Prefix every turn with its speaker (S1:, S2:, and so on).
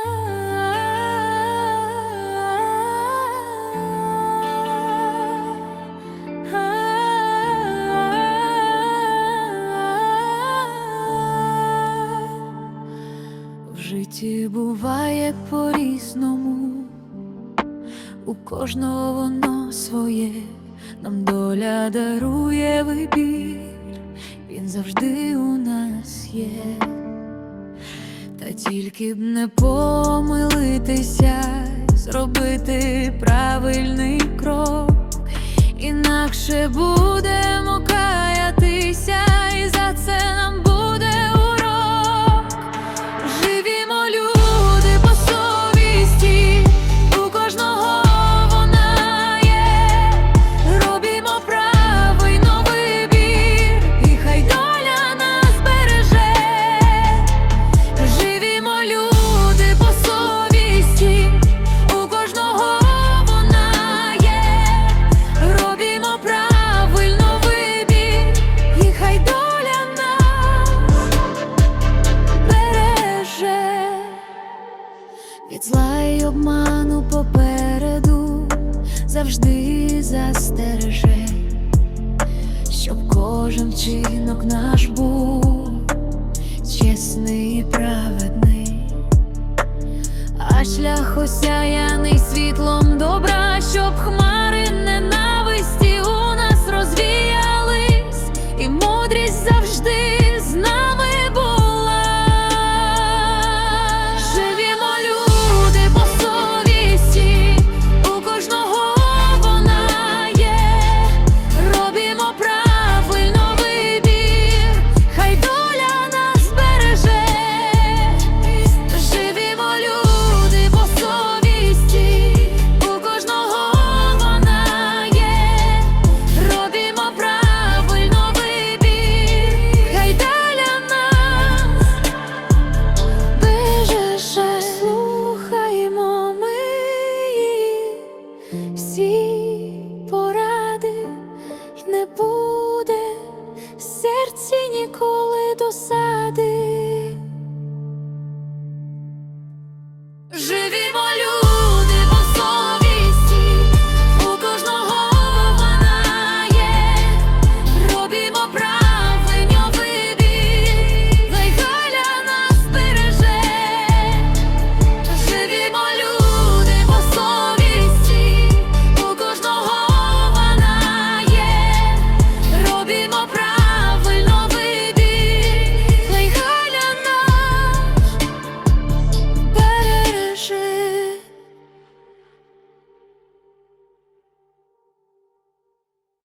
S1: В житті буває по-різному, у кожного воно своє, нам доля дарує вибір, він завжди у нас є, тільки б не помилитися, зробити правильний крок, інакше будемо від зла й обману попереду завжди застереже, щоб кожен вчинок наш був чесний і праведний, а шлях осяяний світлом добра, щоб хмар. tout ça.